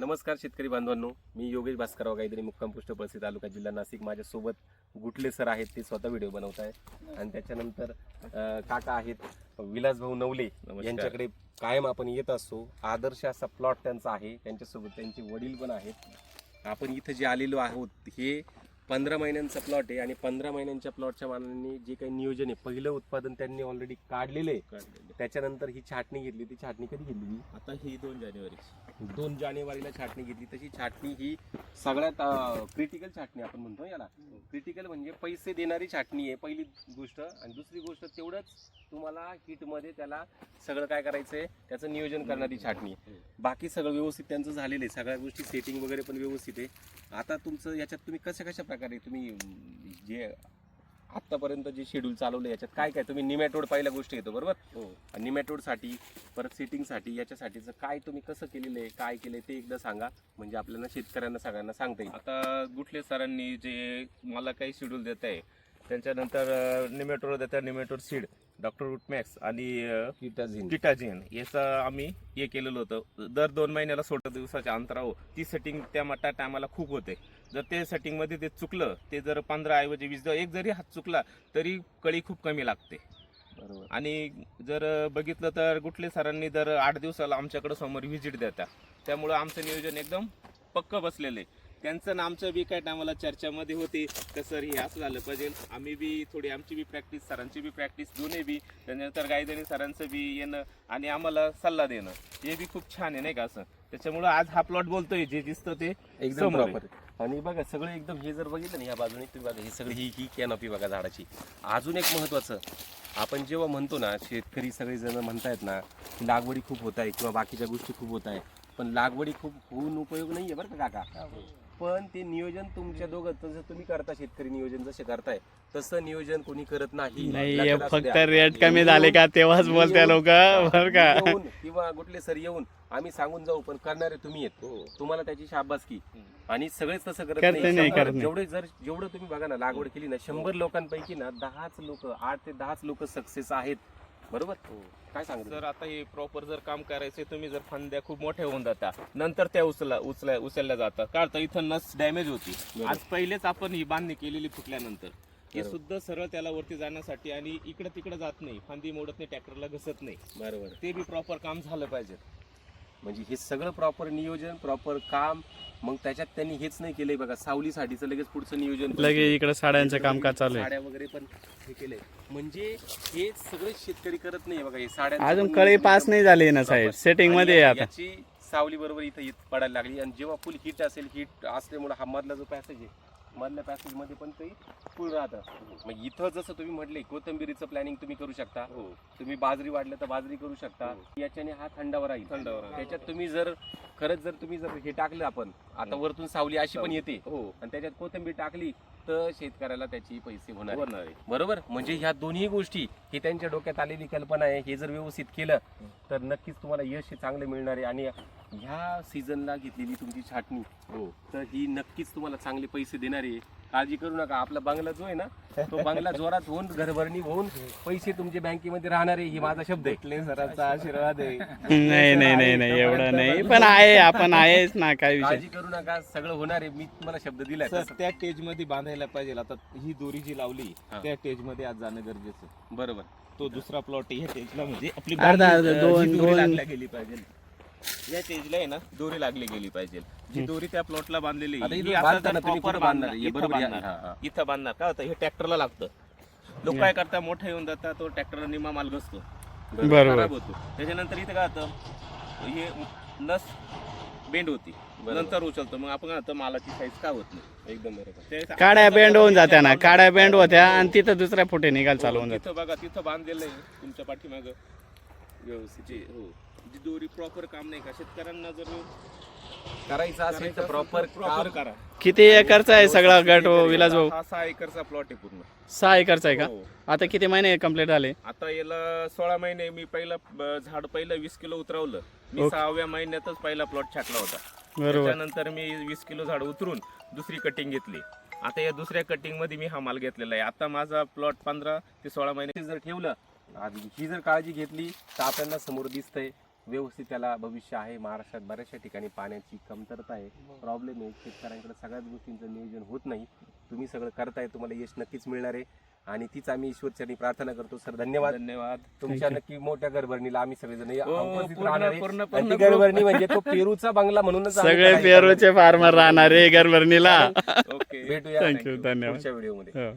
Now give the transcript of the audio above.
नमस्कार शेतकरी बांधवांनो मी योगेश भास्करराव गायत्री मुक्काम पुष्ट पळसी तालुका जिल्हा नाशिक. माझ्यासोबत गुटले सर आहेत ते स्वतः व्हिडिओ बनवत आहे आणि त्याच्यानंतर अं, काका आहेत विलास भाऊ नवले नमस्कार. यांच्याकडे कायम आपण येत असतो. आदर्श असा प्लॉट त्यांचा आहे. त्यांच्यासोबत त्यांचे वडील पण आहेत. आपण इथं जे आलेलो आहोत हे पंधरा महिन्यांचा प्लॉट आहे आणि पंधरा महिन्यांच्या प्लॉटच्या मानाने जे काही नियोजन आहे पहिलं उत्पादन त्यांनी ऑलरेडी काढलेलं आहे. काढलेले. त्याच्यानंतर ही छाटणी घेतली ती छाटणी कधी घेतली आता ही दोन जानेवारी दोन जानेवारीला छाटणी घेतली. तशी छाटणी ही सगळ्यात क्रिटिकल छाटणी आपण म्हणतो याला. क्रिटिकल म्हणजे पैसे देणारी छाटणी आहे पहिली गोष्ट. आणि दुसरी गोष्ट तेवढंच तुम्हाला हिटमध्ये त्याला सगळं काय करायचं आहे त्याचं नियोजन करणारी छाटणी आहे. बाकी सगळं व्यवस्थित त्यांचं झालेलं आहे. सगळ्या गोष्टी सेटिंग वगैरे पण व्यवस्थित आहे. आता तुमचं याच्यात तुम्ही कशा कशा प्रकारे तुम्ही जे आत्तापर्यंत जे शेड्यूल चालवलं याच्यात काय काय तुम्ही निमॅटोड पहिल्या गोष्टी येतो बरोबर? हो. निमॅटोडसाठी परत सेटिंगसाठी याच्यासाठीचं काय तुम्ही कसं केलेलं आहे काय केलंय ते एकदा सांगा. म्हणजे आपल्याला शेतकऱ्यांना सगळ्यांना सांगता येईल. आता गुटले सरांनी जे मला काही शेड्यूल देत आहे त्यांच्यानंतर निमेटोर देतात निमेटोर सीड डॉक्टर रूटमॅक्स आणि किटाझिन किटाजिन याचं आम्ही हे केलेलं होतं. दर दोन महिन्याला सोळा दिवसाच्या अंतरावर ती सेटिंग त्या मटा टायमाला खूप होते. जर ते सेटिंगमध्ये ते चुकलं ते जर पंधरा ऐवजी वीस एक जरी हात चुकला तरी कळी खूप कमी लागते. बरोबर. आणि जर बघितलं तर गुटले सरांनी दर आठ दिवसाला आमच्याकडे समोर व्हिजिट देतात. त्यामुळं आमचं नियोजन एकदम पक्क बसलेलं आहे. त्यांचं आणि आमचं बी काय टायमाला चर्चामध्ये होते. तर सर हे असं झालं पाहिजे. आम्ही बी थोडी आमची बी प्रॅक्टिस सरांची बी प्रॅक्टिस दोन्ही बी. त्याच्यानंतर गायधनी सरांचं बी येणं आणि आम्हाला सल्ला देणं. हे बी खूप छान आहे नाही का असं? त्याच्यामुळं आज हा प्लॉट बोलतोय जे दिसतं ते एकदम समोर आहे. प्रॉपर आणि बघा सगळं एकदम हे जर बघितलं ना या बाजूने तुम्ही बघा ही सगळी ही ही कॅनॉपी बघा झाडाची. अजून एक महत्वाचं आपण जेव्हा म्हणतो ना शेतकरी सगळेजण म्हणतायत ना की लागवडी खूप होत आहे किंवा बाकीच्या गोष्टी खूप होत आहे. पण लागवडी खूप होऊन उपयोग नाहीये बरं का काका. पण ते नियोजन तुमच्या दोघं जसं तुम्ही करता शेतकरी नियोजन जसे करताय तसं नियोजन कोणी करत नाही. नाही लक्षात हे असू फक्त द्या. रेट कमी झाले का तेव्हाच मी बोलते येऊन- लोक हा, बर का? येऊन किंवा कुठले सर येऊन आम्ही सांगून जाऊ पण करणारे तुम्ही आहेत. हो. तुम्हाला त्याची शाबासकी. आणि सगळेच तसं करत करते नाही, शंभर- करत नाही. जेवढे जर जेवढं तुम्ही बघा ना लागवड केली ना शंभर लोकांपैकी ना दहाच लोक आठ ते दहाच लोक सक्सेस आहेत. बरोबर? काय सांगतो जर आता हे प्रॉपर जर काम करायचे तुम्ही जर फांद्या खूप मोठ्या होऊन जाता नंतर त्या उचला उचल्या उचलल्या जातात. का तर इथं नस डॅमेज होती. आज पहिलेच आपण ही बांधणी केलेली फुटल्यानंतर. हे. सुद्धा सरळ त्याला वरती जाण्यासाठी आणि इकडे तिकडे जात नाही. फांदी मोडत नाही ट्रॅक्टरला घसत नाही. बरोबर. ते बी प्रॉपर काम झालं पाहिजे. म्हणजे हे सगळं प्रॉपर नियोजन प्रॉपर काम मग त्याच्यात त्यांनी हेच नाही केलंय बघा सावलीसाठीचं लगेच पुढचं नियोजन लगे. इकडे साड्यांचं कामकाज चालू आहे. साड्या वगैरे पण हे केलंय. म्हणजे हे सगळे शेतकरी करत नाही बघा हे साड्या अजून कळी पास नाही झाली ना साहेब. सेटिंगमध्ये आहे आता. याची सावली बरोबर इथं पडायला लागली. आणि जेव्हा फुल हिट असेल हिट असल्यामुळे हा मधला जो पॅसेज आहे मधल्या पॅसेजमध्ये पण ते फुल राहतं. मग इथं जसं तुम्ही म्हटले कोथंबिरीचं प्लॅनिंग तुम्ही करू शकता. हो. तुम्ही बाजरी वाढलं तर बाजरी करू शकता. याच्याने हा थंडावर राहील. थंडावर. त्याच्यात तुम्ही जर खरंच जर तुम्ही जर हे टाकलं आपण आता वरतून सावली अशी पण येते. हो. आणि त्याच्यात कोथिंबीर टाकली तर शेतकऱ्याला त्याची पैसे होणार आहे. होणार आहे बरोबर? म्हणजे ह्या दोन्ही गोष्टी ही त्यांच्या डोक्यात आलेली कल्पना आहे. हे जर व्यवस्थित केलं तर नक्कीच तुम्हाला यश हे चांगलं मिळणार आहे. आणि ह्या सीझनला घेतलेली तुमची छाटणी हो. तर ही नक्कीच तुम्हाला चांगले पैसे देणार आहे. काळजी करू नका. आपला बंगला जो आहे ना तो बंगला जोरात होऊन घरभरणी होऊन पैसे तुमच्या बँकेमध्ये राहणार आहे ही माझा शब्द आहे. सरांचा आशीर्वाद आहे. नाही नाही नाही नाही एवढं नाही. पण आहे. आपण आहेच ना काय विषय काळजी करू नका सगळं होणार आहे. मी तुम्हाला शब्द दिलाय सर तसं. त्या स्टेजमध्ये बांधायला पाहिजे. आता ही दोरी जी लावली. त्या स्टेजमध्ये आज जाणं गरजेचं आहे. बरोबर. तो दुसरा प्लॉट ह्या स्टेजला म्हणजे आपली दोन- गेली पाहिजे. या स्टेजला आहे ना दोरी लागली गेली पाहिजे. जी दोरी त्या प्लॉटला बांधलेली ही आता proper बांधणार? हे इथं. बांधणार. हा, हा. इथं बांधणार. का होतं? हे ट्रॅक्टरला लागतं. लोक काय करतात? मोठे येऊन जातात तो ट्रॅक्टर निमा माल घसतो. बरोबर. खराब होतो. त्याच्यानंतर इथं काय होतं? हे नस बेंड होती. नंतर उचलतो. मग आपण काय होतं मालाची साईज का होत नाही? एकदम बरोबर. काड्या बेंड होऊन जात्या ना. काड्या बेंड होत्या आणि तिथं दुसऱ्या फुटे निघाल चालू होऊन जात तिथं बघा तिथं बांधलेलं आहे तुमच्या पाठीमाग. व्यवस्थित. हो. जी दोरी प्रॉपर काम नाही का? शेतकऱ्यांना जर करायचं असेल तर प्रॉपर प्रॉपर करा. किती एकरचा आहे सगळा गट हो, विलास भाऊ? हा सहा एकरचा प्लॉट आहे पूर्ण. सहा एकरचा आहे का? हो. आता किती महिने कंप्लीट झाले? आता याला सोळा महिने मी पहिला झाड पहिलं वीस किलो उतरवलं. मी सहाव्या महिन्यातच पहिला प्लॉट छाटला होता. बरोबर. त्याच्यानंतर मी वीस किलो झाड उतरून दुसरी कटिंग घेतली. आता या दुसऱ्या कटिंगमध्ये मी हा माल घेतलेला आहे. आता माझा प्लॉट पंधरा ते सोळा महिने जर ठेवलं आधी ही जर काळजी घेतली तर आपल्याला समोर दिसतंय. व्यवस्थित त्याला भविष्य आहे. महाराष्ट्रात बऱ्याचशा ठिकाणी पाण्याची कमतरता आहे. प्रॉब्लेम आहे. शेतकऱ्यांकडे सगळ्याच गोष्टींचं नियोजन होत नाही. तुम्ही सगळं करताय. तुम्हाला यश नक्कीच मिळणार आहे. आणि तीच आम्ही ईश्वरचरणी प्रार्थना करतो सर. धन्यवाद. धन्यवाद. तुमच्या नक्की मोठ्या घरभरणीला आम्ही सगळेजण या- हो, राहणार घरभरणी म्हणजे तो पेरूचा बंगला म्हणूनच सगळे पेरूचे फार्मर राहणार आहे गरबरणीला ओके भेटूया थँक्यू धन्यवाद. पुढच्या व्हिडिओमध्ये.